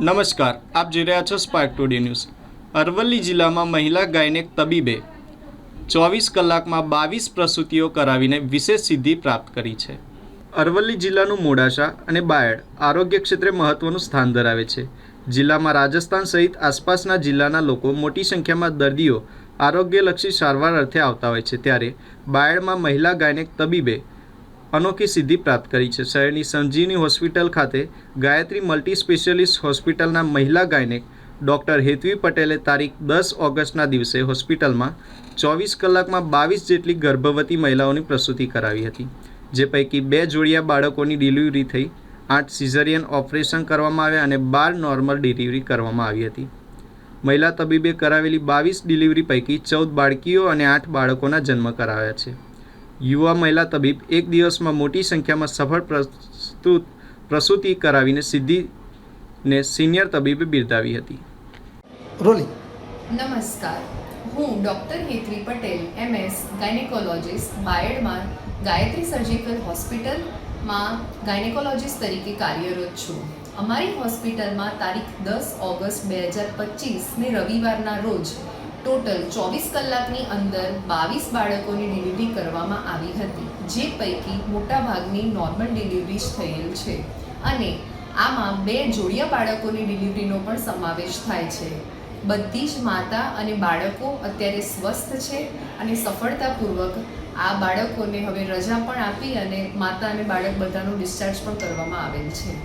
નમસ્કાર, આપ જોઈ રહ્યા છો સ્પાર્ક ટુડે ન્યૂઝ. અરવલ્લી જિલ્લામાં મહિલા ગાયનેક તબીબે ચોવીસ કલાકમાં બાવીસ પ્રસૂતિઓ કરાવીને વિશેષ સિદ્ધિ પ્રાપ્ત કરી છે. અરવલ્લી જિલ્લાનું મોડાસા અને બાયડ આરોગ્ય ક્ષેત્રે મહત્વનું સ્થાન ધરાવે છે. જિલ્લામાં રાજસ્થાન સહિત આસપાસના જિલ્લાના લોકો મોટી સંખ્યામાં દર્દીઓ આરોગ્યલક્ષી સારવાર અર્થે આવતા હોય છે. ત્યારે બાયડમાં મહિલા ગાયનેક તબીબે અનોખી સિદ્ધિ પ્રાપ્ત કરી છે. શહેરની સંજીવની હોસ્પિટલ ખાતે ગાયત્રી મલ્ટી સ્પેશિયાલિસ્ટ હોસ્પિટલના મહિલા ગાયનેક ડૉક્ટર હેતવી પટેલે તારીખ દસ ઓગસ્ટના દિવસે હોસ્પિટલમાં ચોવીસ કલાકમાં બાવીસ જેટલી ગર્ભવતી મહિલાઓની પ્રસૂતિ કરાવી હતી, જે પૈકી બે જોડિયા બાળકોની ડિલિવરી થઈ, આઠ સિઝરિયન ઓપરેશન કરવામાં આવ્યા અને બાર નોર્મલ ડિલિવરી કરવામાં આવી હતી. મહિલા તબીબે કરાવેલી બાવીસ ડિલિવરી પૈકી ચૌદ બાળકીઓ અને આઠ બાળકોના જન્મ કરાવ્યા છે. યુવા મહિલા તબીબ એક દિવસમાં મોટી સંખ્યામાં સફળ પ્રસ્તુત પ્રસૂતિ કરાવીને સિદ્ધિને સિનિયર તબીબે બિરદાવી હતી. રોલિંગ નમસ્કાર. હું doctor Hetri Patel MS gynaecologist બાયડમાં Gayatri surgical હોસ્પિટલમાં ગાયનેકોલોજિસ્ટ તરીકે કાર્યરત છું. અમારી હોસ્પિટલમાં તારીખ દસ ઓગસ્ટ બે હજાર પચીસને રવિવારના રોજ ટોટલ ચોવીસ કલાકની અંદર બાવીસ બાળકોની ડિલિવરી કરવામાં આવી હતી, જે પૈકી મોટાભાગની નોર્મલ ડિલિવરી જ થયેલ છે. અને આમાં બે જોડિયા બાળકોની ડિલિવરીનો પણ સમાવેશ થાય છે. બધી જ માતા અને બાળકો અત્યારે સ્વસ્થ છે અને સફળતાપૂર્વક આ બાળકોને હવે રજા પણ આપી અને માતા અને બાળક બધાનું ડિસ્ચાર્જ પણ કરવામાં આવેલ છે.